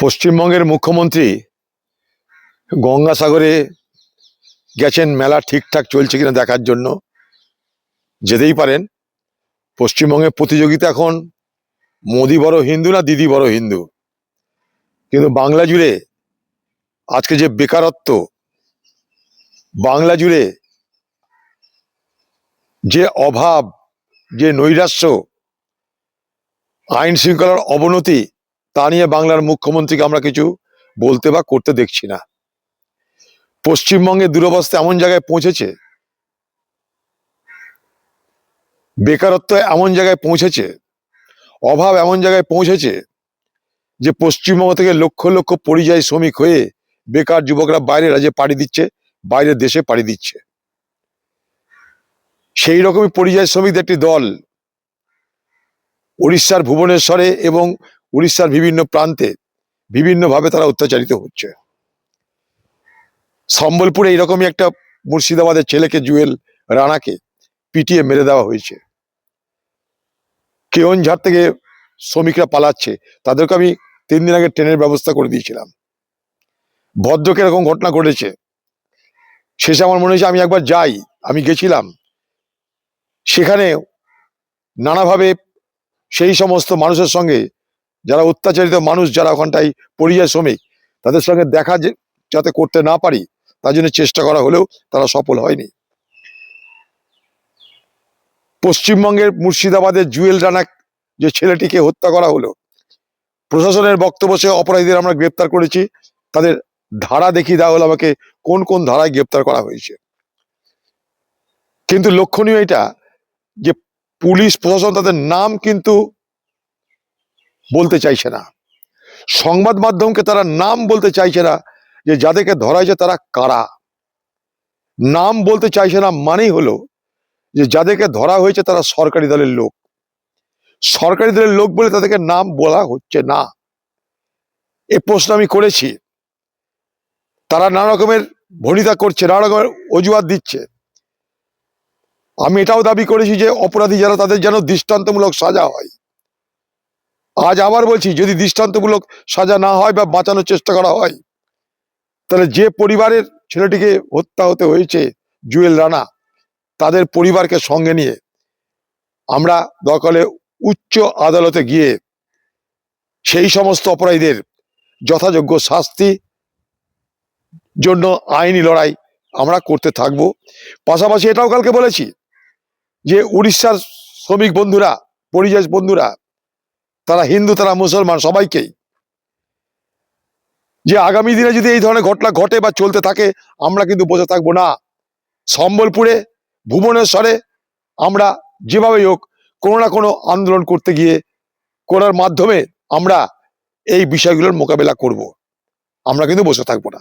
পশ্চিমবঙ্গের মুখ্যমন্ত্রী গঙ্গাসাগরে গেছেন, মেলা ঠিকঠাক চলছে কিনা দেখার জন্য। যেতেই পারেন। পশ্চিমবঙ্গের প্রতিযোগিতা এখন মোদি বড় হিন্দু না দিদি বড় হিন্দু? কিন্তু বাংলা জুড়ে আজকে যে বেকারত্ব, বাংলা জুড়ে যে অভাব, যে নৈরাশ্য, আইন শৃঙ্খলার অবনতি তা নিয়ে বাংলার মুখ্যমন্ত্রীকে আমরা কিছু বলতে বা করতে দেখছি না। পশ্চিমবঙ্গের দুরবস্থা এমন জায়গায় পৌঁছেছে? বেকারত্ব এমন জায়গায় পৌঁছেছে? অভাব এমন জায়গায় পৌঁছেছে যে পশ্চিমবঙ্গ থেকে লক্ষ লক্ষ পরিযায়ী শ্রমিক হয়ে বেকার যুবকরা বাইরের রাজ্যে পাড়ি দিচ্ছে বাইরের দেশে পাড়ি দিচ্ছে। সেই রকমই পরিযায়ী শ্রমিকদের একটি দল উড়িষ্যার ভুবনেশ্বরে এবং উড়িষ্যার বিভিন্ন প্রান্তে বিভিন্নভাবে তারা অত্যাচারিত হচ্ছে। সম্বলপুরে এইরকমই একটা মুর্শিদাবাদের ছেলেকে, জুয়েল রানাকে পিটিয়ে মেরে দেওয়া হয়েছে। কেওনঝাড় থেকে শ্রমিকরা পালাচ্ছে, তাদেরকে আমি তিন দিন আগে ট্রেনের ব্যবস্থা করে দিয়েছিলাম। ভদ্রকে এরকম ঘটনা ঘটেছে। শেষে আমার মনে হয়েছে আমি একবার যাই, আমি গেছিলাম। সেখানে নানাভাবে সেই সমস্ত মানুষের সঙ্গে যারা অত্যাচারিত মানুষ, যারা ওখানটায় পরিযায় শ্রমিক, তাদের সঙ্গে দেখা যাতে করতে না পারি, তার জন্য চেষ্টা করা হলেও তারা সফল হয়নি। পশ্চিমবঙ্গের মুর্শিদাবাদের জুয়েল রানা যে ছেলেটিকে হত্যা করা হলো, প্রশাসনের বক্তব্য সে অপরাধীদের আমরা গ্রেপ্তার করেছি। তাদের ধারা দেখিয়ে দেওয়া হলো আমাকে কোন কোন ধারায় গ্রেপ্তার করা হয়েছে। কিন্তু লক্ষণীয় এটা যে পুলিশ, প্রশাসন তাদের নাম কিন্তু বলতে চাইছে না। সংবাদ মাধ্যমকে তারা নাম বলতে চাইছে না যে যাদেরকে ধরা হয়েছে তারা কারা। নাম বলতে চাইছে না মানেই হলো যে যাদেরকে ধরা হয়েছে তারা সরকারি দলের লোক। সরকারি দলের লোক বলে তাদেরকে নাম বলা হচ্ছে না। এ প্রশ্ন আমি করেছি। তারা নানা রকমের ভনিতা করছে, নানা রকমের অজুহাত দিচ্ছে। আমি এটাও দাবি করেছি যে অপরাধী যারা তাদের যেন দৃষ্টান্তমূলক সাজা হয়। আজ আবার বলছি, যদি দৃষ্টান্তমূলক সাজা না হয় বা বাঁচানোর চেষ্টা করা হয়, তাহলে যে পরিবারের ছেলেটিকে হত্যা হতে হয়েছে জুয়েল রানা, তাদের পরিবারকে সঙ্গে নিয়ে আমরা দরকারে উচ্চ আদালতে গিয়ে সেই সমস্ত অপরাধীদের যথাযোগ্য শাস্তি জন্য আইনি লড়াই আমরা করতে থাকব। পাশাপাশি এটাও কালকে বলেছি যে উড়িষ্যার শ্রমিক বন্ধুরা, পরিযায়ী বন্ধুরা তারা হিন্দু, তারা মুসলমান, সবাইকেই। যে আগামী দিনে যদি এই ধরনের ঘটনা ঘটে বা চলতে থাকে, আমরা কিন্তু বসে থাকব না। সম্বলপুরে, ভুবনেশ্বরে আমরা যেভাবেই হোক কোনো না কোনো আন্দোলন করতে গিয়ে করার মাধ্যমে আমরা এই বিষয়গুলোর মোকাবেলা করব। আমরা কিন্তু বসে থাকব না।